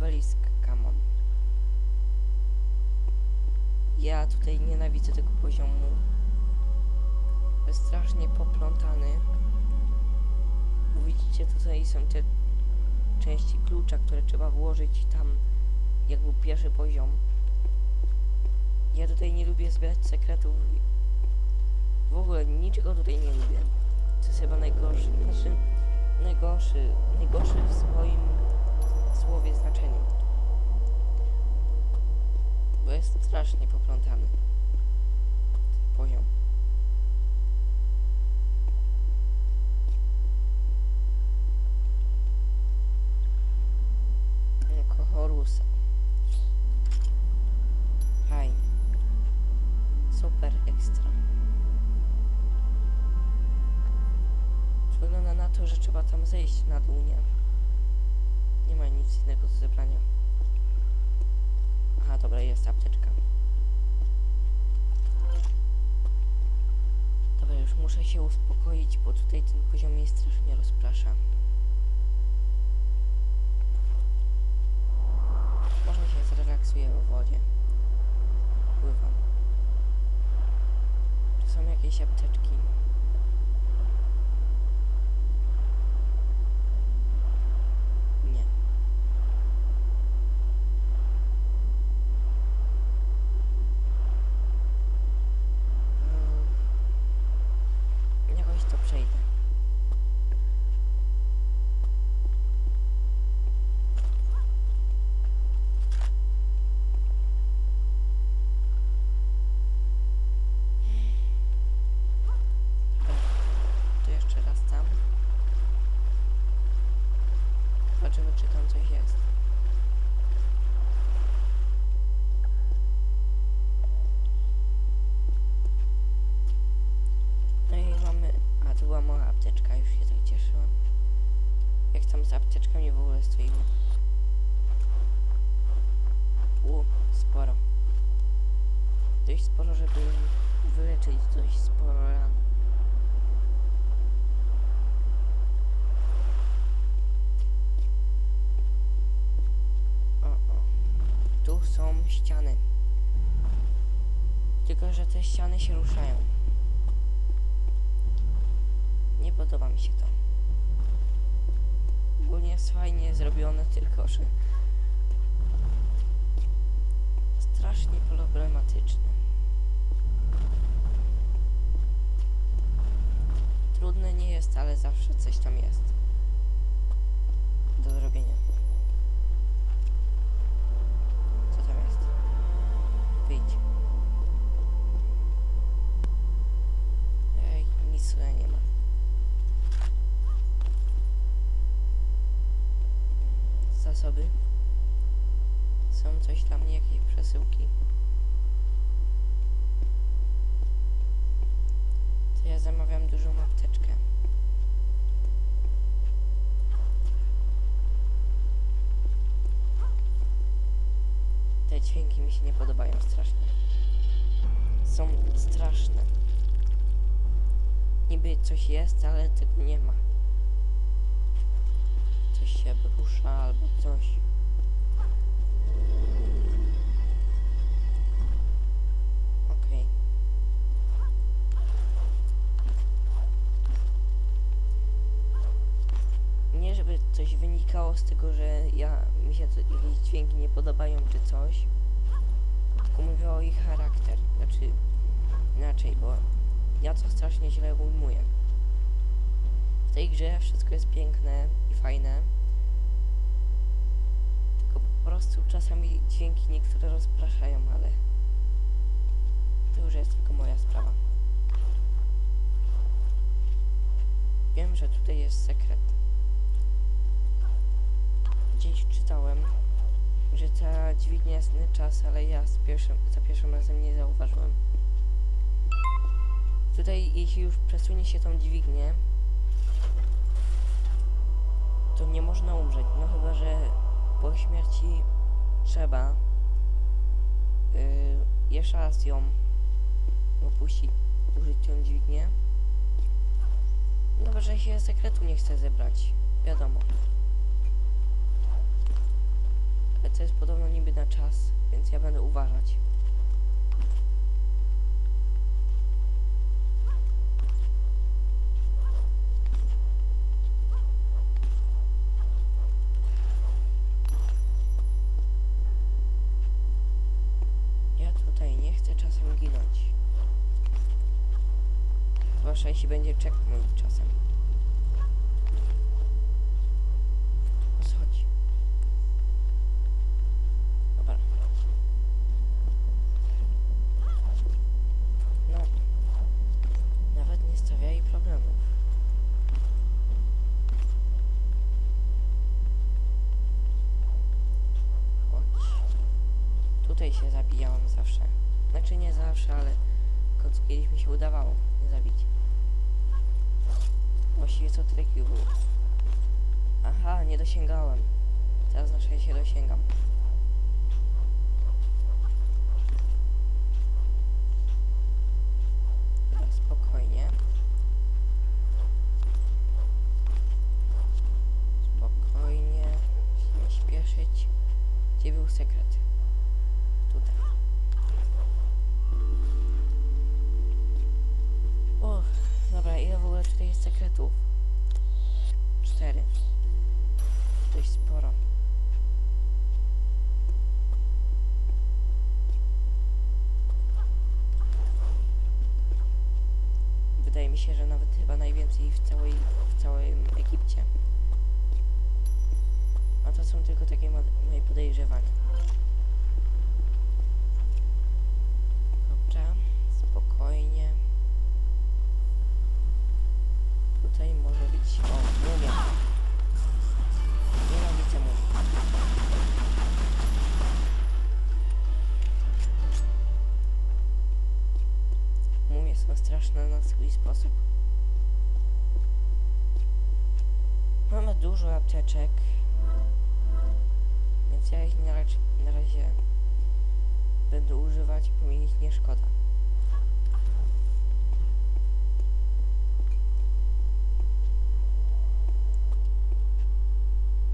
obelisk, come on. Ja tutaj nienawidzę tego poziomu. Jest strasznie poplątany. Widzicie, tutaj są te części klucza, które trzeba włożyć tam, jak był pierwszy poziom. Ja tutaj nie lubię zbierać sekretów. W ogóle niczego tutaj nie lubię. To jest chyba najgorszy, znaczy najgorszy, najgorszy w swoim słowie znaczeniu. Bo jest strasznie poplątany poziom. Jako Horusa. Innego do zebrania. Aha, dobra, jest apteczka. Dobra, już muszę się uspokoić, bo tutaj ten poziom mnie strasznie rozprasza. Może się zrelaksuję w wodzie. Pływam. Czy są jakieś apteczki? Nie. Mm. Jakoś to przejdę. Dobra, to jeszcze raz tam. Zobaczymy, czy tam coś jest. No i mamy... A, to była mała apteczka, już się tak cieszyłam. Jak tam z apteczkami w ogóle stoimy. U, sporo. Dość sporo, żeby wyleczyć dość sporo ran. O, o. Tu są ściany. Tylko, że te ściany się ruszają. Nie podoba mi się to. Ogólnie jest fajnie zrobione, tylko że strasznie problematyczne. Trudne nie jest, ale zawsze coś tam jest do zrobienia. Zasoby. Są coś dla mnie, jakieś przesyłki. To ja zamawiam dużą apteczkę. Te dźwięki mi się nie podobają strasznie. Są straszne. Niby coś jest, ale tego nie ma. Się rusza albo coś. Okej. Nie żeby coś wynikało z tego, że ja mi się to, jakieś dźwięki nie podobają czy coś. Tylko mówię o ich charakter. Znaczy inaczej, bo ja to strasznie źle ujmuję. W tej grze wszystko jest piękne i fajne. Prostu czasami dźwięki niektóre rozpraszają, ale to już jest tylko moja sprawa. Wiem, że tutaj jest sekret. Gdzieś czytałem, że ta dźwignia jest na czas, ale ja z pierwszym, za pierwszym razem nie zauważyłem. Tutaj, jeśli już przesunie się tą dźwignię, to nie można umrzeć. No chyba, że po śmierci trzeba yy, jeszcze raz ją opuścić, użyć tą dźwignię. No, że się sekretu nie chce zebrać. Wiadomo. Ale to jest podobno niby na czas, więc ja będę uważać. Ja tutaj nie chcę czasem ginąć. Zwłaszcza jeśli będzie checkpoint czasem. O co chodzi? Dobra. No. Nawet nie stawiali problemów. Chodź. Tutaj się zabijałam zawsze. Znaczy nie zawsze, ale kiedyś mi się udawało nie zabić. Właściwie co treki było. Aha, nie dosięgałem. Teraz na szczęście dosięgam. Dobra, spokojnie. Spokojnie. się Nie śpieszyć. Gdzie był sekret? Tutaj. O, dobra, ile w ogóle tutaj jest sekretów? Cztery. Dość sporo. Wydaje mi się, że nawet chyba najwięcej w całej, w całym Egipcie. A to są tylko takie mo- moje podejrzewania. Apteczek. Więc ja ich na, razie- na razie będę używać, bo mi ich nie szkoda.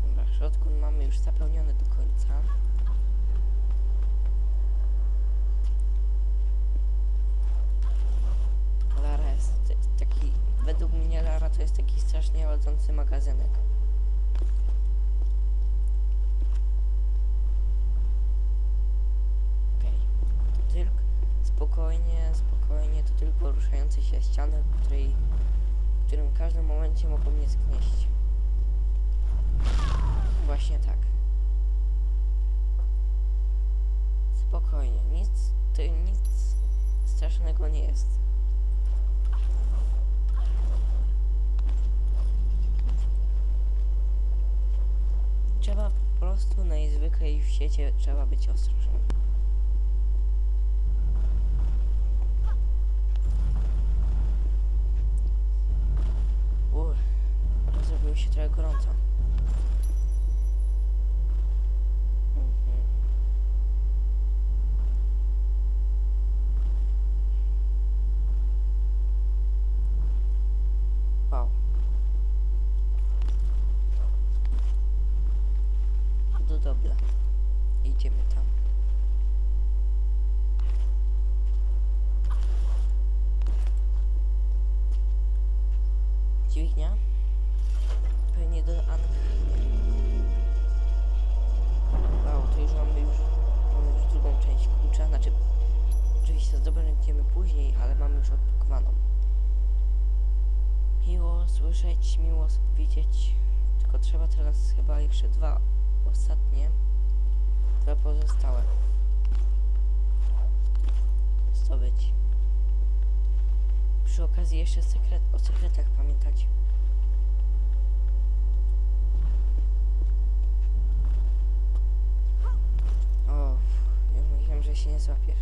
Dobra, shotgun mamy już zapełniony do końca. Lara jest t- taki, według mnie Lara to jest taki strasznie ładzący magazynek. Okej, to tylko spokojnie, spokojnie, to tylko ruszające się ściany, w której, w którym w każdym momencie mogą mnie zgnieść. Właśnie tak. Spokojnie, nic, to nic strasznego nie jest. Trzeba po prostu najzwyklej w świecie trzeba być ostrożnym. Trochę gorąco. Mhm. Wow. Do dobra. Idziemy tam. Dźwignia. Pewnie do Anki. Wow, to już mamy już, mamy już drugą część klucza. Znaczy, oczywiście zdobędziemy później, ale mamy już odblokowaną. Miło słyszeć, miło widzieć. Tylko trzeba teraz chyba jeszcze dwa ostatnie, dwa pozostałe zdobyć. Przy okazji jeszcze sekret, o sekretach pamiętać. O, już myślałem, że się nie złapiesz.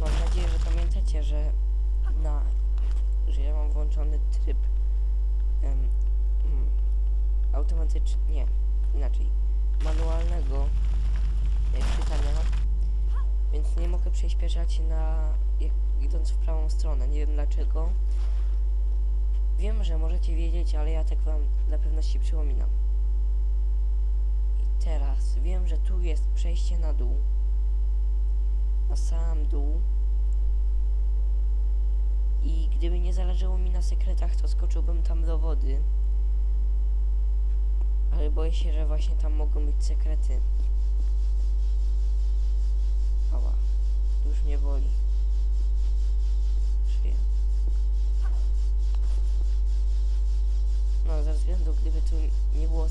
Mam nadzieję, że pamiętacie, że na, że ja mam włączony tryb em, mm, automatyczny, nie, inaczej, manualnego e, czytania, więc nie mogę przyspieszać na, jak, idąc w prawą stronę, nie wiem dlaczego. Wiem, że możecie wiedzieć, ale ja tak wam dla pewności przypominam. teraz wiem, że tu jest przejście na dół. Na sam dół. I gdyby nie zależało mi na sekretach, to skoczyłbym tam do wody. Ale boję się, że właśnie tam mogą być sekrety. Ała. Już mnie boli. Szyję. No, ze względu, gdyby tu nie było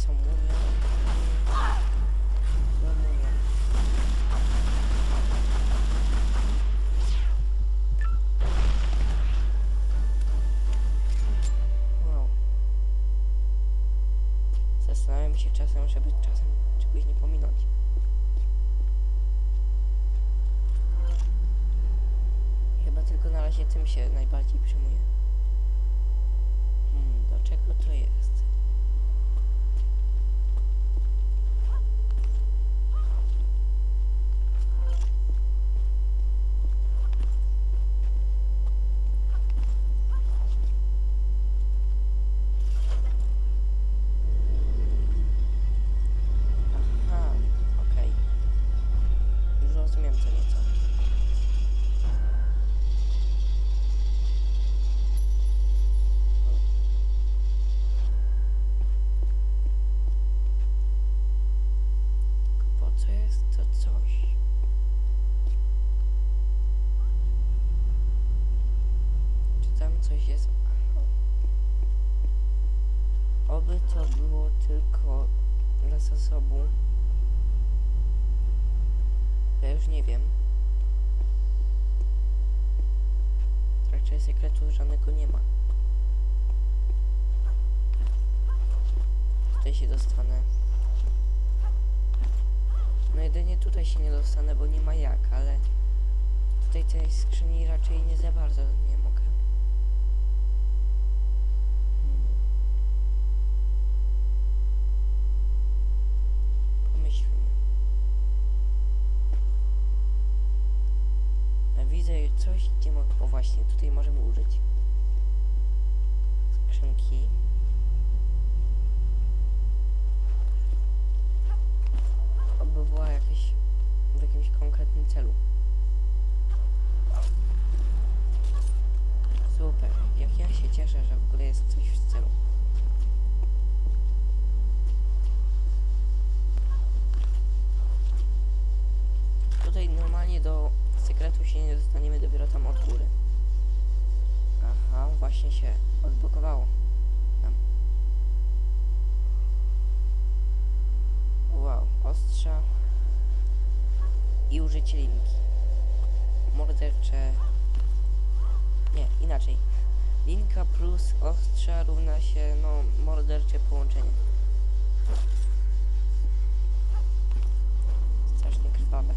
są. Wow. Zastanawiam się czasem, żeby czasem czegoś nie pominąć. Chyba tylko na razie tym się najbardziej przejmuję. Hmm, do czego to jest? Aha, okej. Już rozumiem co nieco. Tylko po co jest to coś? Czy tam coś jest? Aha. Oby to było tylko dla zasobu. Ja już nie wiem. Raczej sekretu żadnego nie ma. Tutaj się dostanę. No jedynie tutaj się nie dostanę, bo nie ma jak, ale tutaj tej skrzyni raczej nie za bardzo nie mogę. Hmm. Pomyślmy. Ja widzę coś, gdzie mogę... O właśnie, tutaj możemy użyć skrzynki. Oby była jakieś... w jakimś konkretnym celu. Super. Jak ja się cieszę, że w ogóle jest coś w celu. Tutaj normalnie do sekretu się nie dostaniemy dopiero tam od góry. Aha, właśnie się odblokowało. Tam. Wow, ostrza użycie linki. Mordercze. Nie, inaczej. Linka plus ostrza równa się, no, mordercze połączenie. Strasznie krwawe.